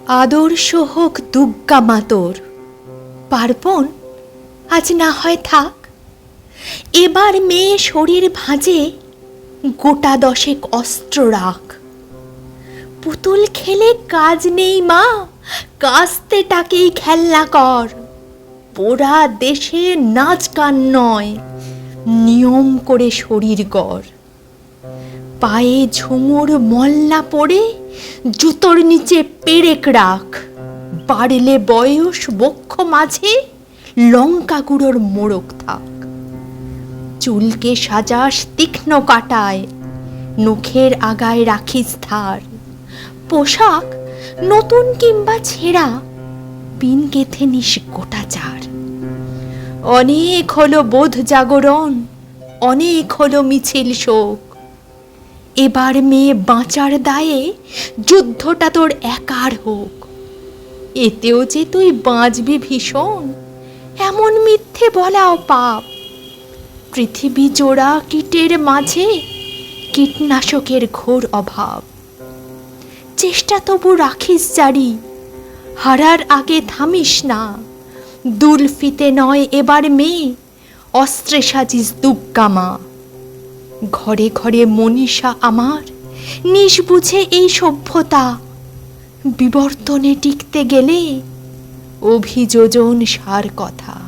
আদর্শ হোক দুর্গা মাতর। পার্বণ, আজ না হয় থাক। এবার মেয়ে শরীর ভাঁজে গোটা দশেক অস্ত্র রাখ। পুতুল খেলে কাজ নেই মা, কাস্তে টাকেই খেলনা কর। পোড়া দেশে নাচ গান নয়, নিয়ম করে শরীর গড়। পায়ে ঝুমুর মল্লা পড়ে জুতোর নিচে পেরেক রাখ। বাড়লে বয়স বক্ষ মাঝে লঙ্কা গুঁড়োর মোড়ক থাক। চুলকে সাজাস তীক্ষ্ণ কাটায়, নখের আগায় রাখিস ধার। পোশাক নতুন কিংবা ছেঁড়া, পিন গেথে নিস গোটা চার। অনেক হলো বোধ জাগরণ, অনেক হলো মিছিল শোক। এবার মেয়ে বাঁচার দায়ে যুদ্ধটা তোর একার হোক। এতেও যে তুই বাঁচবি ভীষণ, এমন মিথ্যে বলাও পাপ। পৃথিবী জোড়া কীটের মাঝে কীটনাশকের ঘোর অভাব। চেষ্টা তবু রাখিস জারি, হারার আগে থামিস না। দুলফিতে নয় এবার মেয়ে, অস্ত্রে সাজিস দুগ্গামা ঘরে ঘরে মনীষা আমার নিষ বুঝে এই সভ্যতা। বিবর্তনে টিকতে গেলে অভিযোজন সার কথা।